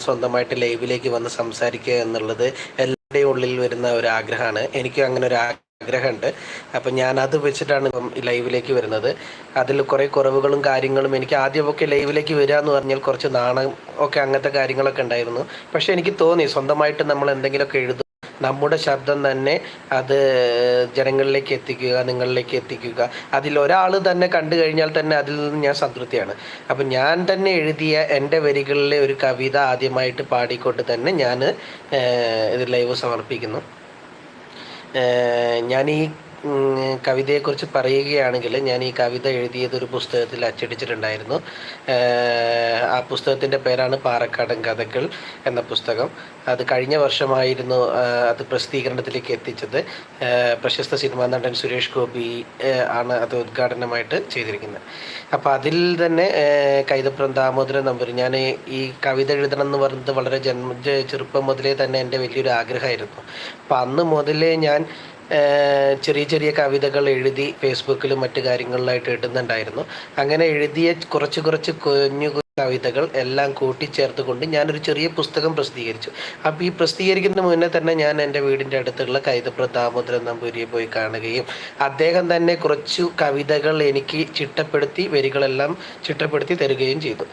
സ്വന്തമായിട്ട് ലൈവിലേക്ക് വന്ന് സംസാരിക്കുക എന്നുള്ളത് എല്ലാവരുടെയും ഉള്ളിൽ വരുന്ന ഒരു ആഗ്രഹമാണ്. എനിക്ക് അങ്ങനെ ഒരു ആഗ്രഹമുണ്ട്. അപ്പം ഞാൻ അത് വെച്ചിട്ടാണ് ഇപ്പം ലൈവിലേക്ക് വരുന്നത്. അതിൽ കുറേ കുറവുകളും കാര്യങ്ങളും എനിക്ക് ആദ്യമൊക്കെ ലൈവിലേക്ക് വരിക എന്ന് പറഞ്ഞാൽ കുറച്ച് നാണം ഒക്കെ അങ്ങനത്തെ കാര്യങ്ങളൊക്കെ ഉണ്ടായിരുന്നു. പക്ഷേ എനിക്ക് തോന്നി സ്വന്തമായിട്ട് നമ്മൾ എന്തെങ്കിലുമൊക്കെ എഴുതും നമ്മുടെ ശബ്ദം തന്നെ അത് ജനങ്ങളിലേക്ക് എത്തിക്കുക നിങ്ങളിലേക്ക് എത്തിക്കുക. അതിൽ ഒരാൾ തന്നെ കണ്ടു കഴിഞ്ഞാൽ തന്നെ അതിൽ നിന്ന് ഞാൻ സംതൃപ്തിയാണ്. അപ്പം ഞാൻ തന്നെ എഴുതിയ എന്റെ വരികളിലെ ഒരു കവിത ആദ്യമായിട്ട് പാടിക്കൊണ്ട് തന്നെ ഞാൻ ഇത് ലൈവ് സമർപ്പിക്കുന്നു. ഞാൻ ഈ കവിതയെക്കുറിച്ച് പറയുകയാണെങ്കിൽ ഞാൻ ഈ കവിത എഴുതിയത് ഒരു പുസ്തകത്തിൽ അച്ചടിച്ചിട്ടുണ്ടായിരുന്നു. ആ പുസ്തകത്തിന്റെ പേരാണ് പാറക്കാടൻ കഥകൾ എന്ന പുസ്തകം. അത് കഴിഞ്ഞ വർഷമായിരുന്നു അത് പ്രസിദ്ധീകരണത്തിലേക്ക് എത്തിച്ചത്. പ്രശസ്ത സിനിമാ നടൻ സുരേഷ് ഗോപി ആണ് അത് ഉദ്ഘാടനമായിട്ട് ചെയ്തിരിക്കുന്നത്. അപ്പോൾ അതിൽ തന്നെ കൈതപ്പുറം ദാമോദരൻ നമ്പൂരി ഞാൻ ഈ കവിത എഴുതണം എന്ന് പറഞ്ഞത് വളരെ ജന്മ ചെറുപ്പം മുതലേ തന്നെ എന്റെ വലിയൊരു ആഗ്രഹമായിരുന്നു. അപ്പം അന്ന് മുതലേ ഞാൻ ചെറിയ ചെറിയ കവിതകൾ എഴുതി ഫേസ്ബുക്കിലും മറ്റു കാര്യങ്ങളിലായിട്ട് ഇടുന്നുണ്ടായിരുന്നു. അങ്ങനെ എഴുതിയ കുറച്ച് കുറച്ച് കുഞ്ഞു കവിതകൾ എല്ലാം കൂട്ടിച്ചേർത്തുകൊണ്ട് ഞാനൊരു ചെറിയ പുസ്തകം പ്രസിദ്ധീകരിച്ചു. അപ്പോൾ ഈ പ്രസിദ്ധീകരിക്കുന്നതിന് മുന്നേ തന്നെ ഞാൻ എന്റെ വീടിന്റെ അടുത്തുള്ള കൈതപ്ര ദാമോദരൻ നമ്പൂരിയെ പോയി കാണുകയും അദ്ദേഹം തന്നെ കുറച്ചു കവിതകൾ എനിക്ക് ചിട്ടപ്പെടുത്തി വരികളെല്ലാം ചിട്ടപ്പെടുത്തി തരികയും ചെയ്തു.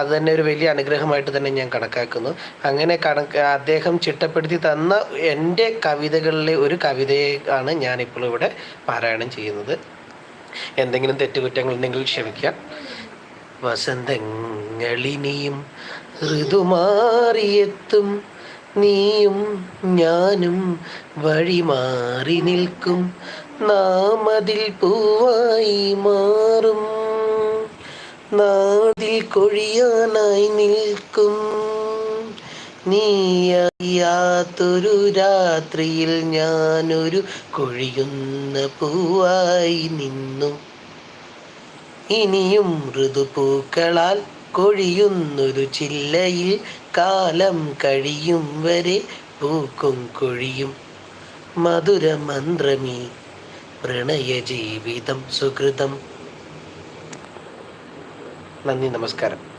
അത് തന്നെ ഒരു വലിയ അനുഗ്രഹമായിട്ട് തന്നെ ഞാൻ കണക്കാക്കുന്നു. അങ്ങനെ കണക്ക് അദ്ദേഹം ചിട്ടപ്പെടുത്തി തന്ന എന്റെ കവിതകളിലെ ഒരു കവിതയെ ആണ് ഞാനിപ്പോൾ ഇവിടെ പാരായണം ചെയ്യുന്നത്. എന്തെങ്കിലും തെറ്റുകുറ്റങ്ങൾ ഉണ്ടെങ്കിൽ ക്ഷമിക്കുക. വസന്തങ്ങളിനിയും ഋതുമാറിയെത്തും. നീയും ഞാനും വഴിമാറി നിൽക്കും. നാം അതിൽ പൂവായി മാറും. നാതിൽ കൊഴിയാനായി നിൽക്കും. നീയാത്തൊരു രാത്രിയിൽ ഞാനൊരു കൊഴിയുന്ന പൂവായി നിന്നു. ഇനിയും ഋതുപൂക്കളാൽ കൊഴിയുന്നൊരു ചില്ലയിൽ കാലം കഴിയും വരെ പൂക്കും കൊഴിയും. മധുരമന്ത്രമീ പ്രണയ ജീവിതം സുഹൃതം. നന്ദി നമസ്കാരം.